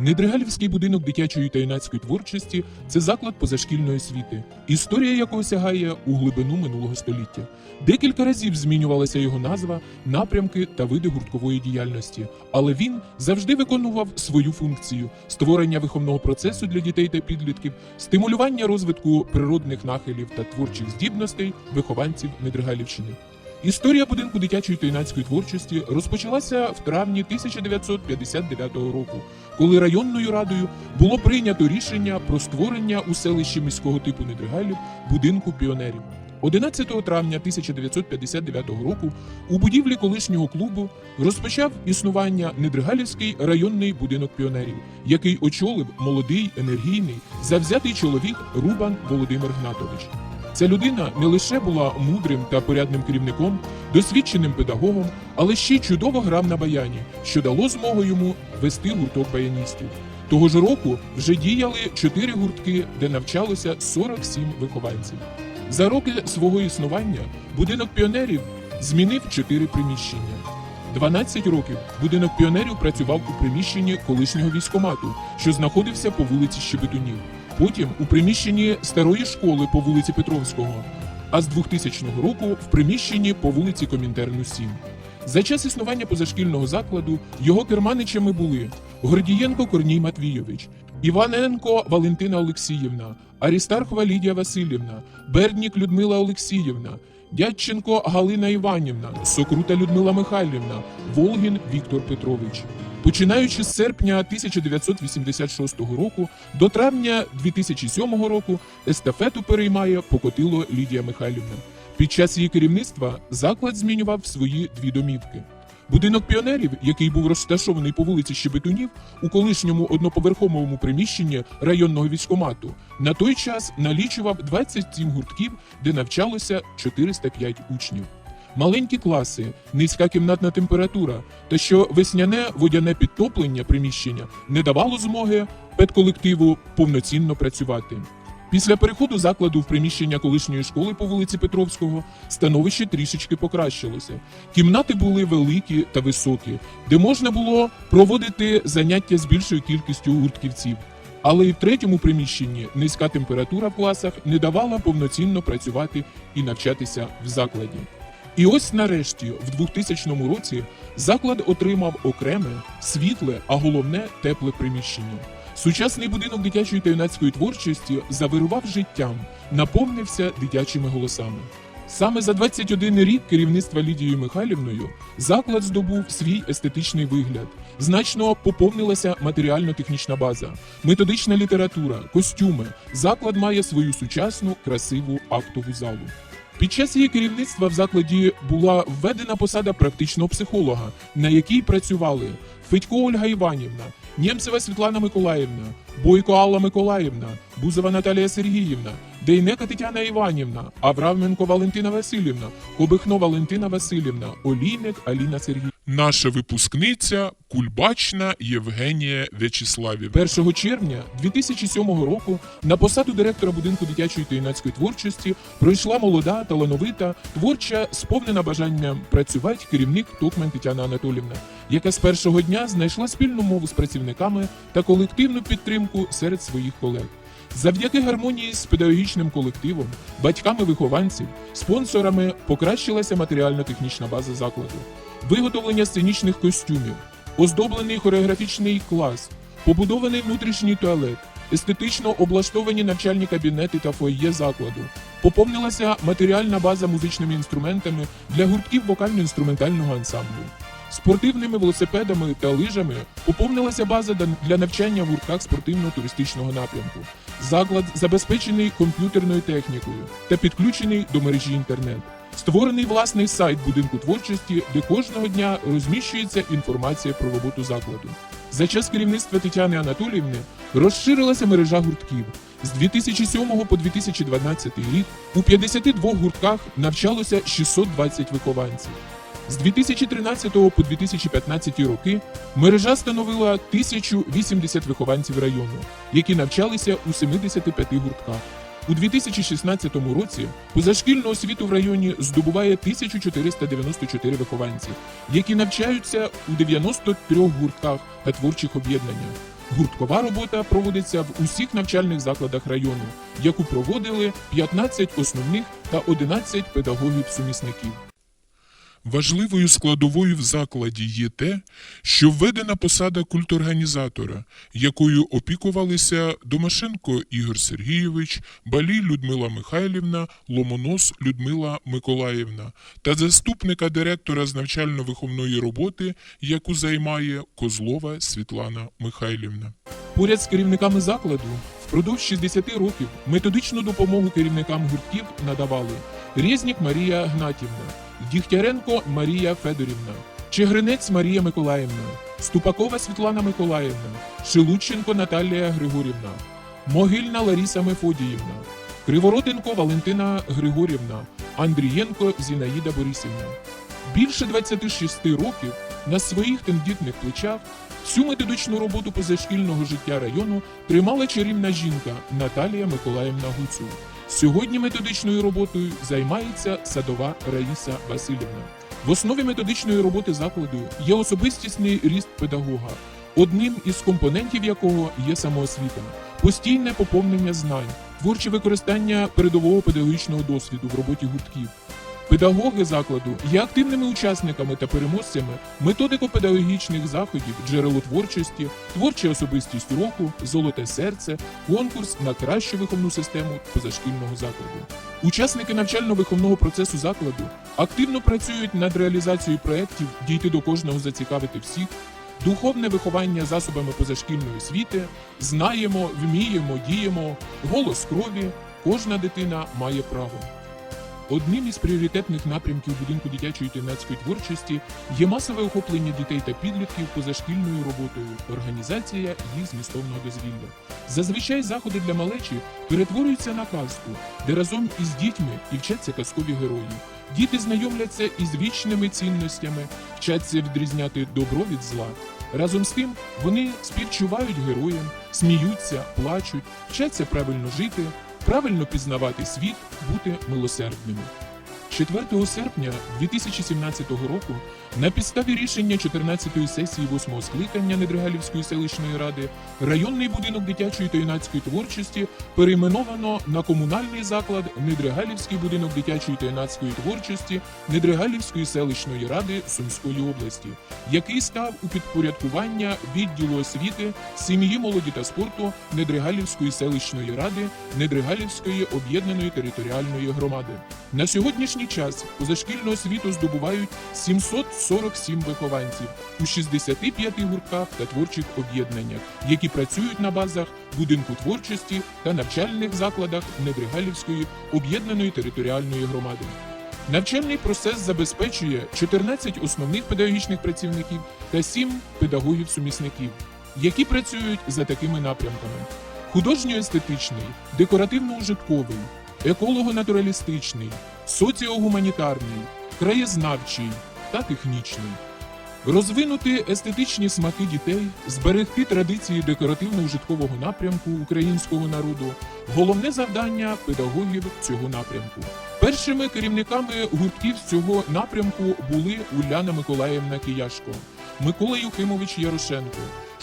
Недригалівський будинок дитячої та юнацької творчості це заклад позашкільної освіти, історія якого сягає у глибину минулого століття. Декілька разів змінювалася його назва, напрямки та види гурткової діяльності, але він завжди виконував свою функцію створення виховного процесу для дітей та підлітків, стимулювання розвитку природних нахилів та творчих здібностей вихованців Недригалівщини. Історія будинку дитячої та юнацької творчості розпочалася в травні 1959 року, коли районною радою було прийнято рішення про створення у селищі міського типу Недригалів будинку піонерів. 11 травня 1959 року у будівлі колишнього клубу розпочав існування Недригалівський районний будинок піонерів, який очолив молодий, енергійний, завзятий чоловік Рубан Володимир Гнатович. Ця людина не лише була мудрим та порядним керівником, досвідченим педагогом, але ще й чудово грав на баяні, що дало змогу йому вести гурток баяністів. Того ж року вже діяли чотири гуртки, де навчалося 47 вихованців. За роки свого існування будинок піонерів змінив чотири приміщення. 12 років будинок піонерів працював у приміщенні колишнього військомату, що знаходився по вулиці Щебетунів. Потім у приміщенні старої школи по вулиці Петровського, а з 2000 року в приміщенні по вулиці Комінтерну 7. За час існування позашкільного закладу його керманичами були Гордієнко Корній Матвійович, Іваненко Валентина Олексіївна, Арістархова Лідія Васильівна, Берднік Людмила Олексіївна, Дядченко Галина Іванівна, Сокрута Людмила Михайлівна, Волгін Віктор Петрович. Починаючи з серпня 1986 року до травня 2007 року естафету переймає Покотило Лідія Михайлівна. Під час її керівництва заклад змінював свої дві домівки. Будинок піонерів, який був розташований по вулиці Щебетунів у колишньому одноповерховому приміщенні районного військомату, на той час налічував 27 гуртків, де навчалося 405 учнів. Маленькі класи, низька кімнатна температура та що весняне водяне підтоплення приміщення не давало змоги педколективу повноцінно працювати. Після переходу закладу в приміщення колишньої школи по вулиці Петровського становище трішечки покращилося. Кімнати були великі та високі, де можна було проводити заняття з більшою кількістю гуртківців. Але і в третьому приміщенні низька температура в класах не давала повноцінно працювати і навчатися в закладі. І ось нарешті, в 2000 році, заклад отримав окреме, світле, а головне тепле приміщення. Сучасний будинок дитячої та юнацької творчості завирував життям, наповнився дитячими голосами. Саме за 21 рік керівництва Лідією Михайлівною заклад здобув свій естетичний вигляд. Значно поповнилася матеріально-технічна база, методична література, костюми. Заклад має свою сучасну, красиву актову залу. Під час її керівництва в закладі була введена посада практичного психолога, на якій працювали Федько Ольга Іванівна, Нємцева Світлана Миколаївна, Бойко Алла Миколаївна, Бузова Наталія Сергіївна, Дейнека Тетяна Іванівна, Авраменко Валентина Васильівна, Кобихно Валентина Васильівна, Олійник Аліна Сергіївна. Наша випускниця Кульбачна Євгенія В'ячеславівна. 1 червня 2007 року на посаду директора будинку дитячої та юнацької творчості пройшла молода, талановита, творча, сповнена бажанням працювати керівник Токмен Тетяна Анатолівна, яка з першого дня знайшла спільну мову з працівниками та колективну підтримку серед своїх колег. Завдяки гармонії з педагогічним колективом, батьками вихованців, спонсорами покращилася матеріально-технічна база закладу, виготовлення сценічних костюмів, оздоблений хореографічний клас, побудований внутрішній туалет, естетично облаштовані навчальні кабінети та фойє закладу. Поповнилася матеріальна база музичними інструментами для гуртків вокально-інструментального ансамблю. Спортивними велосипедами та лижами поповнилася база для навчання в гуртках спортивно-туристичного напрямку. Заклад забезпечений комп'ютерною технікою та підключений до мережі інтернет. Створений власний сайт будинку творчості, де кожного дня розміщується інформація про роботу закладу. За час керівництва Тетяни Анатоліївни розширилася мережа гуртків. З 2007 по 2012 рік у 52 гуртках навчалося 620 вихованців. З 2013 по 2015 роки мережа становила 1080 вихованців району, які навчалися у 75 гуртках. У 2016 році позашкільну освіту в районі здобуває 1494 вихованці, які навчаються у 93 гуртках та творчих об'єднаннях. Гурткова робота проводиться в усіх навчальних закладах району, яку проводили 15 основних та 11 педагогів-сумісників. Важливою складовою в закладі є те, що введена посада культорганізатора, якою опікувалися Домашенко Ігор Сергійович, Балій Людмила Михайлівна, Ломонос Людмила Миколаївна та заступника директора з навчально-виховної роботи, яку займає Козлова Світлана Михайлівна. Поряд з керівниками закладу впродовж 60 років методичну допомогу керівникам гуртків надавали Резнік Марія Гнатівна, Дігтяренко Марія Федорівна, Чигринець Марія Миколаївна, Ступакова Світлана Миколаївна, Шелудченко Наталія Григорівна, Могильна Ларіса Мефодіївна, Криворотенко Валентина Григорівна, Андрієнко Зінаїда Борисівна. Більше 26 років на своїх тендітних плечах всю методичну роботу позашкільного життя району тримала чарівна жінка Наталія Миколаївна Гуцул. Сьогодні методичною роботою займається садова Раїса Васильівна. В основі методичної роботи закладу є особистісний ріст педагога, одним із компонентів якого є самоосвіта, постійне поповнення знань, творче використання передового педагогічного досвіду в роботі гуртків. Педагоги закладу є активними учасниками та переможцями методико-педагогічних заходів, джерело творчості, творча особистість року, золоте серце, конкурс на кращу виховну систему позашкільного закладу. Учасники навчально-виховного процесу закладу активно працюють над реалізацією проєктів дійти до кожного зацікавити всіх. Духовне виховання засобами позашкільної освіти, знаємо, вміємо, діємо, голос крові, кожна дитина має право. Одним із пріоритетних напрямків будинку дитячої та юнацької творчості є масове охоплення дітей та підлітків позашкільною роботою, організація їх змістовного дозвілля. Зазвичай заходи для малечі перетворюються на казку, де разом із дітьми і вчаться казкові герої. Діти знайомляться із вічними цінностями, вчаться відрізняти добро від зла. Разом з тим вони співчувають героям, сміються, плачуть, вчаться правильно жити, правильно пізнавати світ, бути милосердними. 4 серпня 2017 року на підставі рішення 14-ї сесії 8-го скликання Недригалівської селищної ради районний будинок дитячої та юнацької творчості перейменовано на комунальний заклад Недригалівський будинок дитячої та юнацької творчості Недригалівської селищної ради Сумської області, який став у підпорядкування відділу освіти, сім'ї, молоді та спорту Недригалівської селищної ради Недригалівської об'єднаної територіальної громади. На сьогоднішній час позашкільну освіту здобувають 747 вихованців у 65 гуртках та творчих об'єднаннях, які працюють на базах будинку творчості та навчальних закладах Недригалівської об'єднаної територіальної громади. Навчальний процес забезпечує 14 основних педагогічних працівників та 7 педагогів-сумісників, які працюють за такими напрямками: художньо-естетичний, декоративно-ужитковий, еколого-натуралістичний, соціогуманітарний, краєзнавчий та технічний. Розвинути естетичні смаки дітей, зберегти традиції декоративно-ужиткового напрямку українського народу головне завдання педагогів цього напрямку. Першими керівниками гуртків з цього напрямку були Уляна Миколаївна Кияшко, Микола Юхимович Ярошенко,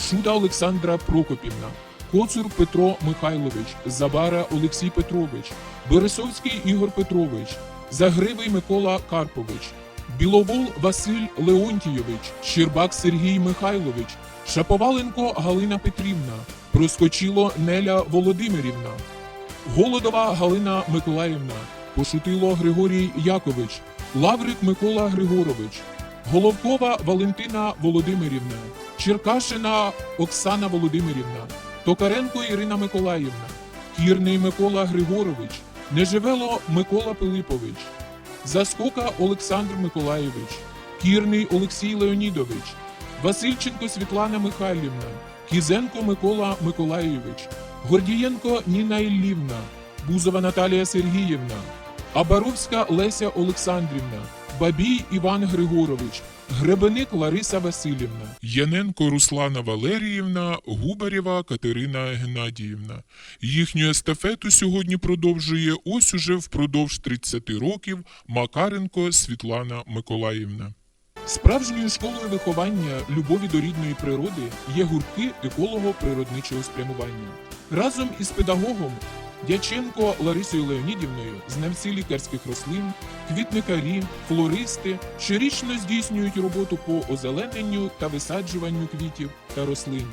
Шуда Олександра Прокопівна, Коцур Петро Михайлович, Забара Олексій Петрович, Борисовський Ігор Петрович, Загривий Микола Карпович, Біловол Василь Леонтійович, Щербак Сергій Михайлович, Шаповаленко Галина Петрівна, Проскочило Неля Володимирівна, Голодова Галина Миколаївна, Пошутило Григорій Якович, Лаврик Микола Григорович, Головкова Валентина Володимирівна, Черкашина Оксана Володимирівна, Токаренко Ірина Миколаївна, Кірний Микола Григорович, Неживело Микола Пилипович, Заскока Олександр Миколаєвич, Кірний Олексій Леонідович, Васильченко Світлана Михайлівна, Кізенко Микола Миколаєвич, Гордієнко Ніна Іллівна, Бузова Наталія Сергіївна, Абаровська Леся Олександрівна, Бабій Іван Григорович, Гребеник Лариса Васильівна, Яненко Руслана Валеріївна, Губарєва Катерина Геннадіївна. Їхню естафету сьогодні продовжує ось уже впродовж 30 років Макаренко Світлана Миколаївна. Справжньою школою виховання любові до рідної природи є гуртки еколого-природничого спрямування. Разом із педагогом Дяченко Ларисою Леонідівною, знавці лікарських рослин, квітникарі, флористи щорічно здійснюють роботу по озелененню та висаджуванню квітів та рослин,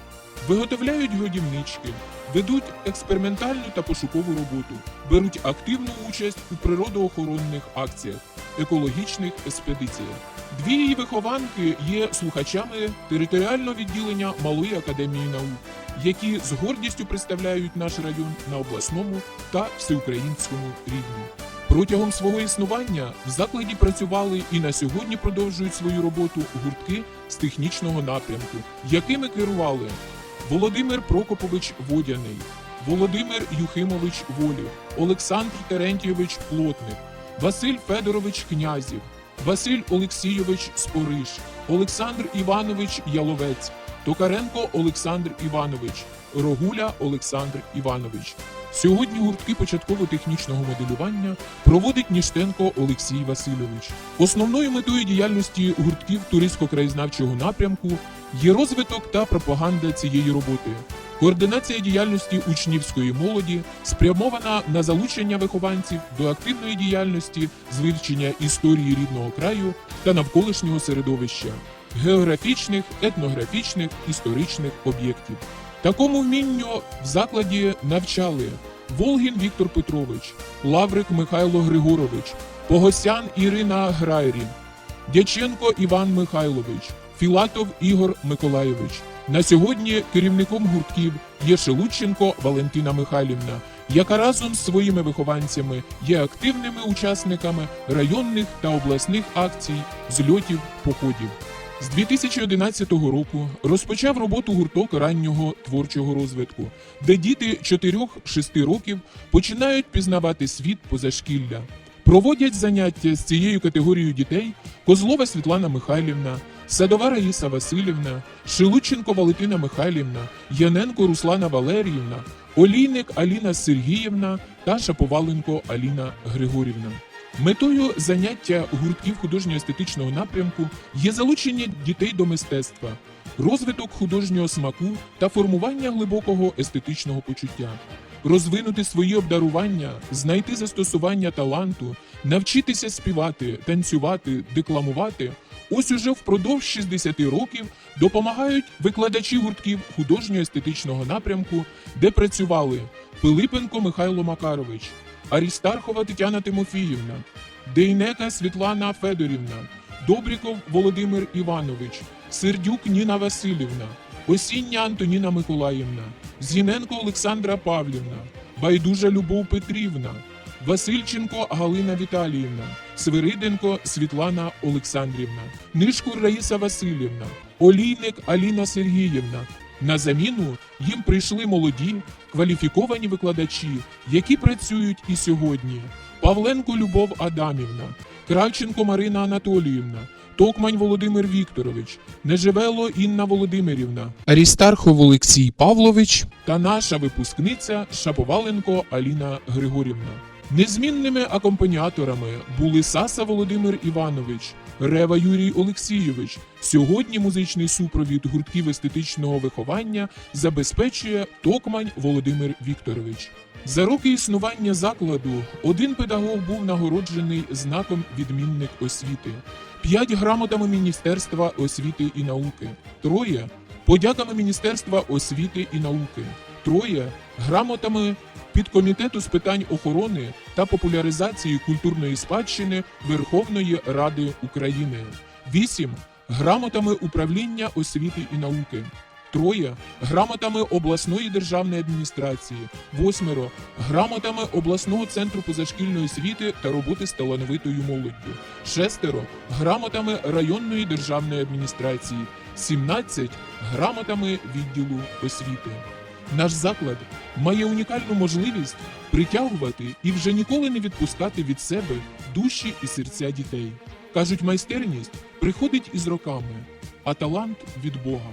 виготовляють годівнички, ведуть експериментальну та пошукову роботу, беруть активну участь у природоохоронних акціях, екологічних експедиціях. Дві її вихованки є слухачами територіального відділення Малої академії наук, які з гордістю представляють наш район на обласному та всеукраїнському рівні. Протягом свого існування в закладі працювали і на сьогодні продовжують свою роботу гуртки з технічного напрямку, якими керували Володимир Прокопович Водяний, Володимир Юхимович Волів, Олександр Терентійович Плотник, Василь Федорович Князів, Василь Олексійович Спориш, Олександр Іванович Яловець, Токаренко Олександр Іванович, Рогуля Олександр Іванович. Сьогодні гуртки початково-технічного моделювання проводить Ніштенко Олексій Васильович. Основною метою діяльності гуртків туристсько-краєзнавчого напрямку є розвиток та пропаганда цієї роботи. Координація діяльності учнівської молоді спрямована на залучення вихованців до активної діяльності з вивчення історії рідного краю та навколишнього середовища, географічних, етнографічних, історичних об'єктів. Такому вмінню в закладі навчали Волгін Віктор Петрович, Лаврик Михайло Григорович, Погосян Ірина Грайрін, Дяченко Іван Михайлович, Філатов Ігор Миколайович. На сьогодні керівником гуртків є Шелудченко Валентина Михайлівна, яка разом з своїми вихованцями є активними учасниками районних та обласних акцій, зльотів, походів. З 2011 року розпочав роботу гурток раннього творчого розвитку, де діти 4-6 років починають пізнавати світ позашкілля. Проводять заняття з цією категорією дітей Козлова Світлана Михайлівна, Садова Раїса Васильівна, Шелудченко Валентина Михайлівна, Яненко Руслана Валеріївна, Олійник Аліна Сергіївна та Шаповаленко Аліна Григорівна. Метою заняття гуртків художньо-естетичного напрямку є залучення дітей до мистецтва, розвиток художнього смаку та формування глибокого естетичного почуття, розвинути свої обдарування, знайти застосування таланту, навчитися співати, танцювати, декламувати. Ось уже впродовж 60 років допомагають викладачі гуртків художньо-естетичного напрямку, де працювали Пилипенко Михайло Макарович, Арістархова Тетяна Тимофіївна, Дейнека Світлана Федорівна, Добріков Володимир Іванович, Сердюк Ніна Васильівна, Осіння Антоніна Миколаївна, Зіненко Олександра Павлівна, Байдужа Любов Петрівна, Васильченко Галина Віталіївна, Свириденко Світлана Олександрівна, Нишкур Раїса Васильівна, Олійник Аліна Сергіївна. На заміну їм прийшли молоді, кваліфіковані викладачі, які працюють і сьогодні. Павленко Любов Адамівна, Кравченко Марина Анатоліївна, Токмань Володимир Вікторович, Нежевело Інна Володимирівна, Арістархов Олексій Павлович та наша випускниця Шаповаленко Аліна Григорівна. Незмінними акомпаніаторами були Саса Володимир Іванович, Рева Юрій Олексійович. Сьогодні музичний супровід гуртків естетичного виховання забезпечує Токмань Володимир Вікторович. За роки існування закладу один педагог був нагороджений знаком відмінник освіти, п'ять грамотами Міністерства освіти і науки, троє подяками Міністерства освіти і науки, троє грамотами підкомітету з питань охорони та популяризації культурної спадщини Верховної Ради України, вісім. Грамотами управління освіти і науки. Троє. Грамотами обласної державної адміністрації, восьмеро. Грамотами обласного центру позашкільної освіти та роботи з талановитою молоддю, шестеро. Грамотами районної державної адміністрації, 17 грамотами відділу освіти. Наш заклад має унікальну можливість притягувати і вже ніколи не відпускати від себе душі і серця дітей. Кажуть, майстерність приходить із роками, а талант від Бога.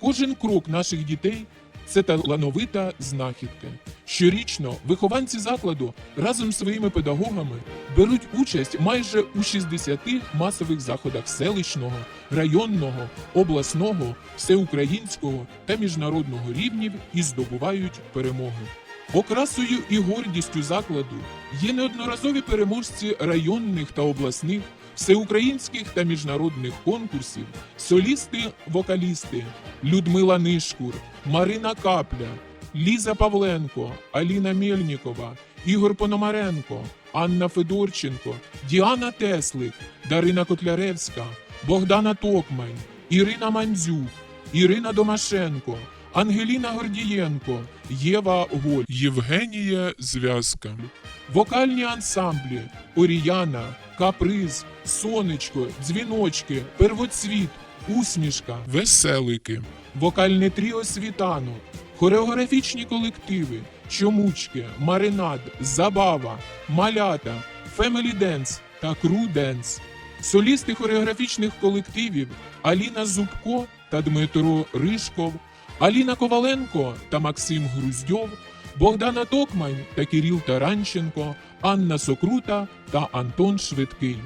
Кожен крок наших дітей це талановита знахідка. Щорічно вихованці закладу разом з своїми педагогами беруть участь майже у 60 масових заходах селищного, районного, обласного, всеукраїнського та міжнародного рівнів і здобувають перемоги. Окрасою і гордістю закладу є неодноразові переможці районних та обласних, всеукраїнських та міжнародних конкурсів, солісти-вокалісти Людмила Нишкур, Марина Капля, Ліза Павленко, Аліна Мельнікова, Ігор Пономаренко, Анна Федорченко, Діана Теслик, Дарина Котляревська, Богдана Токмань, Ірина Мандзюк, Ірина Домашенко, Ангеліна Гордієнко, Єва Голь, Євгенія Зв'язка. Вокальні ансамблі Оріяна, Каприз, Сонечко, Дзвіночки, Первоцвіт, Усмішка, Веселики, вокальне тріо Світанок, хореографічні колективи, Чомучки, Маринад, Забава, Малята, Фемелі Денс та Кру Денс. Солісти хореографічних колективів Аліна Зубко та Дмитро Ришков, Аліна Коваленко та Максим Груздьов, Богдана Токмань та Кирил Таранченко, Анна Сокрута та Антон Швидкий.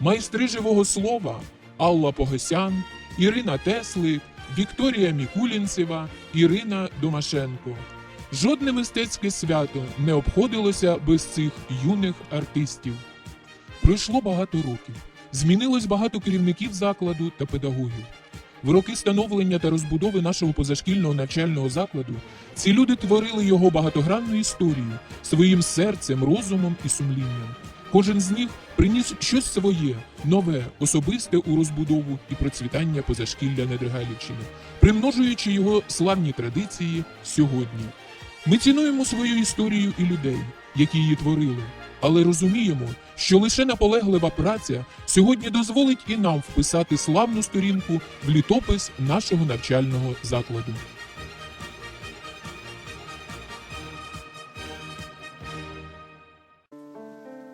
Майстри живого слова Алла Погосян, Ірина Теслик, Вікторія Мікулінцева, Ірина Домашенко. Жодне мистецьке свято не обходилося без цих юних артистів. Пройшло багато років. Змінилось багато керівників закладу та педагогів. В роки становлення та розбудови нашого позашкільного навчального закладу ці люди творили його багатогранну історію своїм серцем, розумом і сумлінням. Кожен з них приніс щось своє, нове, особисте у розбудову і процвітання позашкілля Недригалівщини, примножуючи його славні традиції сьогодні. Ми цінуємо свою історію і людей, які її творили, але розуміємо, що лише наполеглива праця сьогодні дозволить і нам вписати славну сторінку в літопис нашого навчального закладу.